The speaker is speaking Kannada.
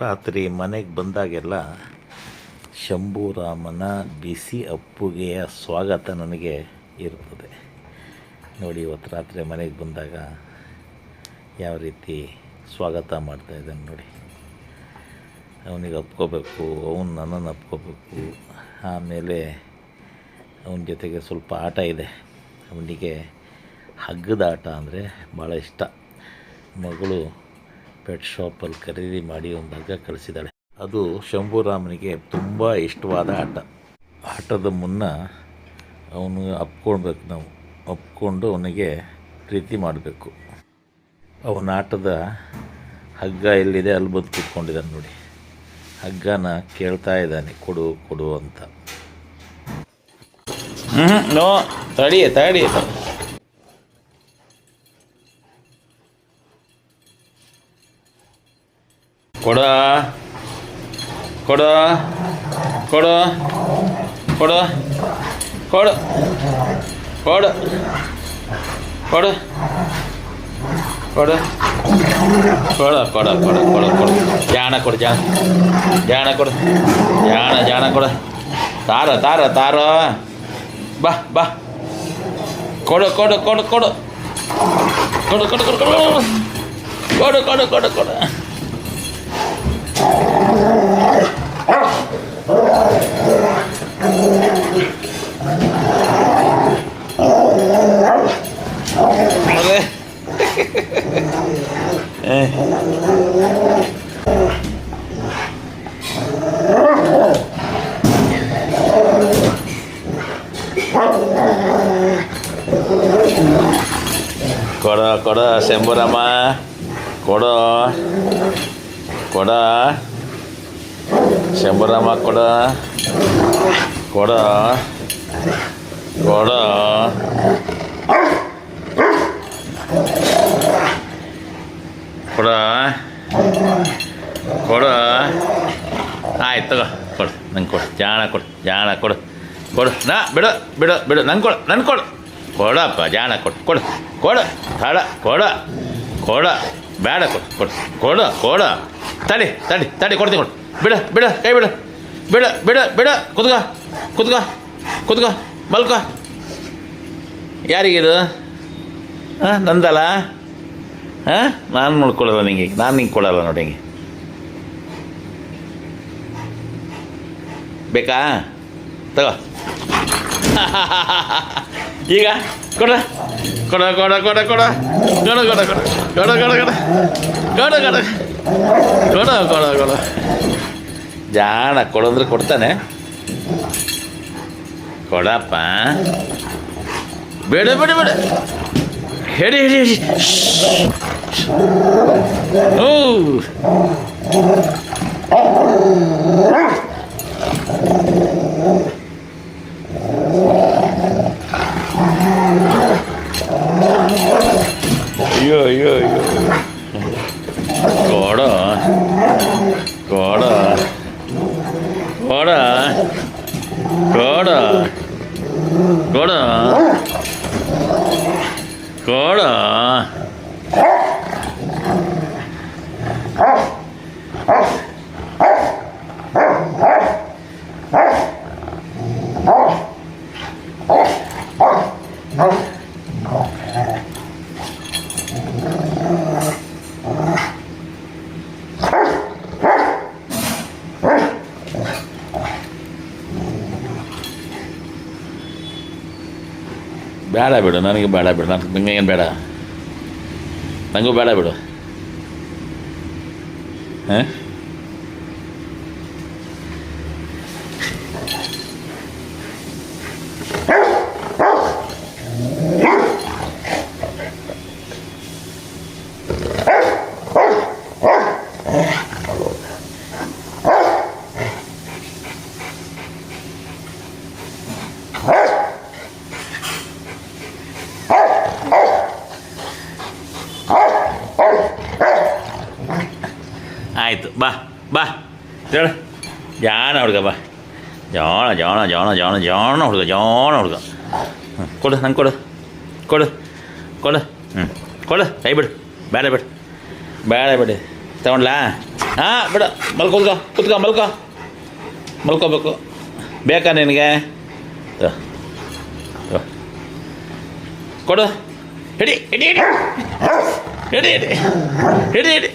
ರಾತ್ರಿ ಮನೆಗೆ ಬಂದಾಗೆಲ್ಲ ಶಂಭುರಾಮನ ಬಿಸಿ ಅಪ್ಪುಗೆಯ ಸ್ವಾಗತ ನನಗೆ ಇರ್ತದೆ. ನೋಡಿ, ಇವತ್ತು ರಾತ್ರಿ ಮನೆಗೆ ಬಂದಾಗ ಯಾವ ರೀತಿ ಸ್ವಾಗತ ಮಾಡ್ತಾ ಇದ್ದಾನೆ ನೋಡಿ. ಅವನಿಗೆ ಅಪ್ಕೋಬೇಕು, ಅವನು ನನ್ನನ್ನು ಅಪ್ಕೋಬೇಕು. ಆಮೇಲೆ ಅವನ ಜೊತೆಗೆ ಸ್ವಲ್ಪ ಆಟ ಇದೆ. ಅವನಿಗೆ ಹಗ್ಗದ ಆಟ ಅಂದರೆ ಭಾಳ ಇಷ್ಟ. ಮಗಳು ಪೆಟ್ ಶಾಪಲ್ಲಿ ಖರೀದಿ ಮಾಡಿ ಒಂದು ಹಗ್ಗ ಕಳಿಸಿದ್ದಾಳೆ. ಅದು ಶಂಭುರಾಮನಿಗೆ ತುಂಬ ಇಷ್ಟವಾದ ಆಟ. ಆಟದ ಮುನ್ನ ಅವನು ಅಪ್ಕೊಳ್ಬೇಕು ನಾವು. ಅಪ್ಕೊಂಡು ಅವನಿಗೆ ಪ್ರೀತಿ ಮಾಡಬೇಕು. ಅವನ ಆಟದ ಹಗ್ಗ ಎಲ್ಲಿದೆ ಅಲ್ಲಿ ಬಂದು ಕೂತ್ಕೊಂಡಿದ್ದಾನೆ ನೋಡಿ. ಹಗ್ಗನ ಕೇಳ್ತಾ ಇದ್ದಾನೆ, ಕೊಡು ಕೊಡು ಅಂತ. ಹ್ಞೂ ನೋ ತಡಿ ತಡಿ. ಕೊಡ ಕೊಡ ಕೊಡ ಕೊಡ ಕೊಡ ಕೊಡ ಕೊಡ ಕೊಡ ಕೊಡ ಕೊಡ ಕೊಡ ಕೊಡ ಕೊಡ ಜಾಣ ಕೊಡು ಜಾಣ ಜಾಣ ಕೊಡು ಜಾಣ ಜಾಣ ಕೊಡು ತಾರ ತಾರ ತಾರ ಬಾ ಬಾ ಕೊಡು ಕೊಡು ಕೊಡು ಕೊಡು ಕೊಡು ಕೊಡು ಕೊಡು ಕೊಡು ಕೊಡು ಕೊಡು ಕೊಡು ಕೊಡು ಅದೇ ಕೊಡ ಕೊಡ ಶಂಭುರಮ್ಮ ಕೊಡ ಕೊಡ ಶಂಭುರಮ್ಮ ಕೊಡ ಕೊಡ ಕೊಡ ಕೊಡ. ಕೊಡ. ಆಯ್ತು, ತಗೋ. ಕೊಡು. ನಂಗೆ ಕೊಡು. ಜಾಣ ಕೊಡು. ಜಾಣ ಕೊಡು. ಕೊಡು. ನಾ, ಬಿಡು ಬಿಡು ಬಿಡು. ನಂಗೆ ಕೊಡು. ನನ್ಗೆ ಕೊಡು. ಕೊಡಪ್ಪ, ಜಾಣ ಕೊಡು. ಕೊಡು. ಕೊಡು. ತಡ. ಕೊಡ. ಕೊಡ. ಬೇಡ ಕೊಡು. ಕೊಡು. ಕೊಡು. ಕೊಡು. ತಡಿ ತಡಿ ತಡಿ. ಕೊಡ್ತೀನಿ ಕೊಡು. ಬಿಡು ಬಿಡು. ಕೈ ಬಿಡು. ಬಿಡು ಬಿಡು ಬಿಡು. ಕುದ್ಗ ಕುದ್ಗ ಕುದ್ಗ ಮಲ್ಕ. ಯಾರಿಗಿದು? ಹಾಂ ನಂದಲ್ಲ? ಹಾಂ ನಾನು ನೋಡ್ಕೊಳ್ಳಲ್ಲ ನಿಂಗೆ. ನಾನು ನಿಂಗೆ ಕೊಡಲ್ಲ ನೋಡಿ ಹಿಂಗೆ. ಬೇಕಾ? ತಗೋ. ಈಗ ಕೊಡ ಕೊಡ ಕೊಡ ಕೊಡ ಕೊಡ. ಕೊಡ ಕೊಡ ಕೊಡ. ಕೊಡ ಕೊಡ ಕೊಡ. ಕೊಡ ಕೊಡ. ಕೊಡ ಕೊಡ ಕೊಡ. ಜಾಣ ಕೊಡಂದ್ರೆ ಕೊಡ್ತಾನೆ. ಕೊಡಪ್ಪ. ಬೇಡ ಬೇಡ ಬೇಡ. হেরে হেরে ও Oh! から。ಬೇಡ ಬಿಡು ನನಗೆ ಬೇಡ ಬಿಡು ನನಗೆ ನಿಂಗೇನು ಬೇಡ ನನಗೂ ಬೇಡ ಬಿಡು ಹಾಂ ಆಯಿತು, ಬಾ ಬಾ. ಹೇಳ. ಜಾಣ ಹುಡುಗ, ಬಾ. ಜಾಣ ಜಾಣ ಜಾಣ ಜಾಣ ಜಾಣ ಹುಡುಗ ಜಾಣ ಹುಡುಗ. ಹ್ಞೂ ಕೊಡು, ನಂಗೆ ಕೊಡು. ಕೊಡು ಕೊಡು. ಹ್ಞೂ ಕೊಡು. ಕೈ ಬಿಡು. ಬೇಡ ಬಿಡು. ಬೇಡ, ಬಿಡಿ. ತಗೊಂಡ್ಲಾ? ಹಾಂ, ಬಿಡು. ಮಲ್ಕೊಳ್ಕೊ ಕುತ್ಕೊ ಮಲ್ಕೊ. ಮಲ್ಕೋಬೇಕು. ಬೇಕಾ ನಿನಗೆ. ಕೊಡು. ಹಿಡಿ ಹಿಡಿ. ಹಿಡಿ ಹಿಡಿ. ಹಿಡಿ ಹಿಡಿ.